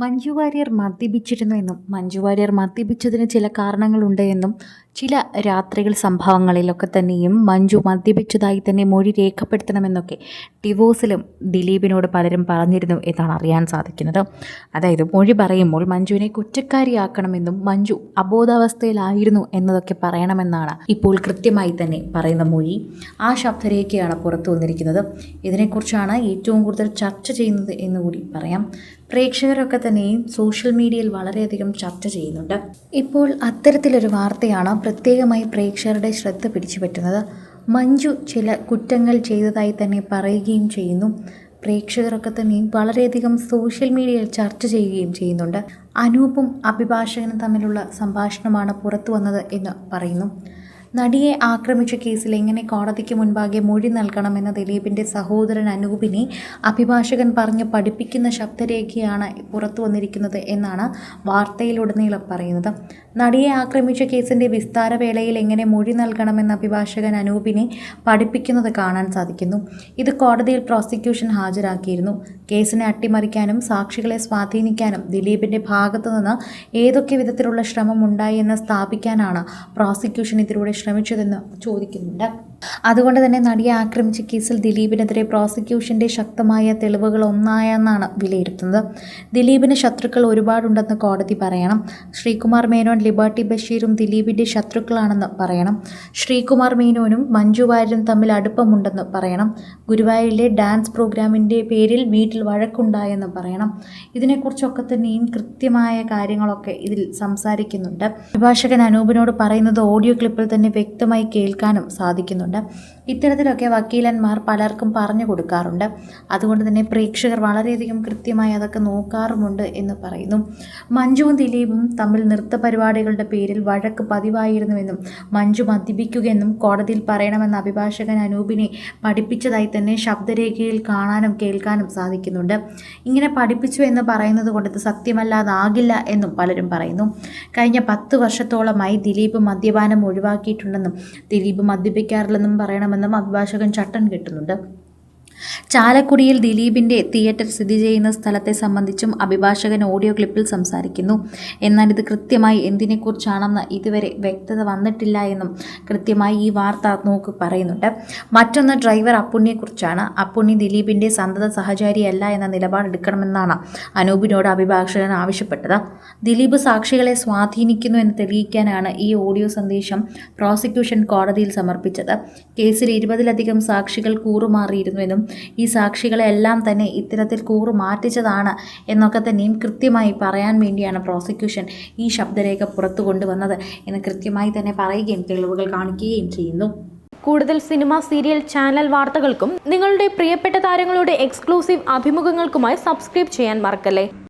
മഞ്ജു വാര്യർ മദ്യപിച്ചിരുന്നു എന്നും മഞ്ജു വാര്യർ മദ്യപിച്ചതിന് ചില കാരണങ്ങളുണ്ട് എന്നും ചില രാത്രികൾ സംഭവങ്ങളിലൊക്കെ തന്നെയും മഞ്ജു മദ്യപിച്ചതായി തന്നെ മൊഴി രേഖപ്പെടുത്തണമെന്നൊക്കെ ഡിവോഴ്സിലും ദിലീപിനോട് പലരും പറഞ്ഞിരുന്നു എന്നാണ് അറിയാൻ സാധിക്കുന്നത്. അതായത് മൊഴി പറയുമ്പോൾ മഞ്ജുവിനെ കുറ്റക്കാരിയാക്കണമെന്നും മഞ്ജു അബോധാവസ്ഥയിലായിരുന്നു എന്നതൊക്കെ പറയണമെന്നാണ് ഇപ്പോൾ കൃത്യമായി തന്നെ പറയുന്ന മൊഴി. ആ ശബ്ദരേഖയാണ് പുറത്തു വന്നിരിക്കുന്നത്. ഇതിനെക്കുറിച്ചാണ് ഏറ്റവും കൂടുതൽ ചർച്ച ചെയ്യുന്നത് എന്നുകൂടി പറയാം. പ്രേക്ഷകരൊക്കെ തന്നെയും സോഷ്യൽ മീഡിയയിൽ വളരെയധികം ചർച്ച ചെയ്യുന്നുണ്ട്. ഇപ്പോൾ അത്തരത്തിലൊരു വാർത്തയാണ് പ്രത്യേകമായി പ്രേക്ഷകരുടെ ശ്രദ്ധ പിടിച്ചുപറ്റുന്നത്. മഞ്ജു ചില കുറ്റങ്ങൾ ചെയ്തതായി തന്നെ പറയുകയും ചെയ്യുന്നു. പ്രേക്ഷകരൊക്കെ തന്നെയും വളരെയധികം സോഷ്യൽ മീഡിയയിൽ ചർച്ച ചെയ്യുകയും ചെയ്യുന്നുണ്ട്. അനൂപും അഭിഭാഷകനും തമ്മിലുള്ള സംഭാഷണമാണ് പുറത്തു വന്നത് എന്ന് പറയുന്നു. നടിയെ ആക്രമിച്ച കേസിൽ എങ്ങനെ കോടതിക്ക് മുൻപാകെ മൊഴി നൽകണമെന്ന ദിലീപിന്റെ സഹോദരൻ അനൂപിനെ അഭിഭാഷകൻ പറഞ്ഞ് പഠിപ്പിക്കുന്ന ശബ്ദരേഖയാണ് പുറത്തു വന്നിരിക്കുന്നത് എന്നാണ് വാർത്തയിലുടനീളം പറയുന്നത്. നടിയെ ആക്രമിച്ച കേസിന്റെ വിസ്താരവേളയിൽ എങ്ങനെ മൊഴി നൽകണമെന്ന അഭിഭാഷകൻ അനൂപിനെ പഠിപ്പിക്കുന്നത് കാണാൻ സാധിക്കുന്നു. ഇത് കോടതിയിൽ പ്രോസിക്യൂഷൻ ഹാജരാക്കിയിരുന്നു. കേസിനെ അട്ടിമറിക്കാനും സാക്ഷികളെ സ്വാധീനിക്കാനും ദിലീപിന്റെ ഭാഗത്തു നിന്ന് ഏതൊക്കെ വിധത്തിലുള്ള ശ്രമം ഉണ്ടായി എന്ന് സ്ഥാപിക്കാനാണ് പ്രോസിക്യൂഷൻ ഇതിലൂടെ ശ്രമിച്ചതെന്ന് ചോദിക്കുന്നുണ്ട്. അതുകൊണ്ട് തന്നെ നടിയെ ആക്രമിച്ച കേസിൽ ദിലീപിനെതിരെ പ്രോസിക്യൂഷന്റെ ശക്തമായ തെളിവുകൾ ഒന്നായെന്നാണ് വിലയിരുത്തുന്നത്. ദിലീപിന് ശത്രുക്കൾ ഒരുപാടുണ്ടെന്ന് കോടതി പറയണം. ശ്രീകുമാർ മേനോൻ ലിബർട്ടി ബഷീറും ദിലീപിന്റെ ശത്രുക്കളാണെന്ന് പറയണം. ശ്രീകുമാർ മേനോനും മഞ്ജു വാര്യരും തമ്മിൽ അടുപ്പമുണ്ടെന്ന് പറയണം. ഗുരുവായൂരിലെ ഡാൻസ് പ്രോഗ്രാമിന്റെ പേരിൽ വീട്ടിൽ വഴക്കുണ്ടായെന്ന് പറയണം. ഇതിനെക്കുറിച്ചൊക്കെ തന്നെയും കൃത്യമായ കാര്യങ്ങളൊക്കെ ഇതിൽ സംസാരിക്കുന്നുണ്ട്. അഭിഭാഷകൻ അനൂപിനോട് പറയുന്നത് ഓഡിയോ ക്ലിപ്പിൽ തന്നെ വ്യക്തമായി കേൾക്കാനും സാധിക്കുന്നുണ്ട്. ഇത്തരത്തിലൊക്കെ വക്കീലന്മാർ പലർക്കും പറഞ്ഞു കൊടുക്കാറുണ്ട്. അതുകൊണ്ട് തന്നെ പ്രേക്ഷകർ വളരെയധികം കൃത്യമായി അതൊക്കെ നോക്കാറുമുണ്ട് എന്ന് പറയുന്നു. മഞ്ജുവും ദിലീപും തമ്മിൽ നൃത്ത പരിപാടികളുടെ പേരിൽ വഴക്ക് പതിവായിരുന്നുവെന്നും മഞ്ജു മദ്യപിക്കുകയെന്നും കോടതിയിൽ പറയണമെന്ന അഭിഭാഷകൻ അനൂപിനെ പഠിപ്പിച്ചതായി തന്നെ ശബ്ദരേഖയിൽ കാണാനും കേൾക്കാനും സാധിക്കുന്നുണ്ട്. ഇങ്ങനെ പഠിപ്പിച്ചു എന്ന് പറയുന്നത് കൊണ്ട് ഇത് സത്യമല്ലാതാകില്ല എന്നും പലരും പറയുന്നു. കഴിഞ്ഞ പത്ത് വർഷത്തോളമായി ദിലീപ് മദ്യപാനം ഒഴിവാക്കിയിട്ടുണ്ടെന്നും ദിലീപ് മദ്യപിക്കാറില്ലെന്നും പറയണമെന്നും അഭിഭാഷകൻ ചട്ടൻ കെട്ടുന്നുണ്ട് ചാലക്കുടിയിൽ ദിലീപിന്റെ തിയേറ്റർ സ്ഥിതി ചെയ്യുന്ന സ്ഥലത്തെ സംബന്ധിച്ചും അഭിഭാഷകൻ ഓഡിയോ ക്ലിപ്പിൽ സംസാരിക്കുന്നു. എന്നാൽ ഇത് കൃത്യമായി എന്തിനെക്കുറിച്ചാണെന്ന് ഇതുവരെ വ്യക്തത വന്നിട്ടില്ല എന്നും കൃത്യമായി ഈ വാർത്ത നോക്ക് പറയുന്നുണ്ട്. മറ്റൊന്ന് ഡ്രൈവർ അപ്പുണ്ണിയെക്കുറിച്ചാണ്. അപ്പുണ്ണി ദിലീപിന്റെ സന്തത സഹചാരിയല്ല എന്ന നിലപാടെടുക്കണമെന്നാണ് അനൂപിനോട് അഭിഭാഷകൻ ആവശ്യപ്പെട്ടത്. ദിലീപ് സാക്ഷികളെ സ്വാധീനിക്കുന്നു എന്ന് തെളിയിക്കാനാണ് ഈ ഓഡിയോ സന്ദേശം പ്രോസിക്യൂഷൻ കോടതിയിൽ സമർപ്പിച്ചത്. കേസിൽ ഇരുപതിലധികം സാക്ഷികൾ കൂറുമാറിയിരുന്നുവെന്നും ഈ സാക്ഷികളെല്ലാം തന്നെ ഇത്തരത്തിൽ കൂറു മാറ്റിച്ചതാണ് എന്നൊക്കെ തന്നെയും കൃത്യമായി പറയാൻ വേണ്ടിയാണ് പ്രോസിക്യൂഷൻ ഈ ശബ്ദരേഖ പുറത്തു കൊണ്ടുവന്നത് എന്ന് കൃത്യമായി തന്നെ പറയുകയും തെളിവുകൾ കാണിക്കുകയും ചെയ്യുന്നു. കൂടുതൽ സിനിമ സീരിയൽ ചാനൽ വാർത്തകൾക്കും നിങ്ങളുടെ പ്രിയപ്പെട്ട താരങ്ങളുടെ എക്സ്ക്ലൂസീവ് അഭിമുഖങ്ങൾക്കുമായി സബ്സ്ക്രൈബ് ചെയ്യാൻ മറക്കല്ലേ?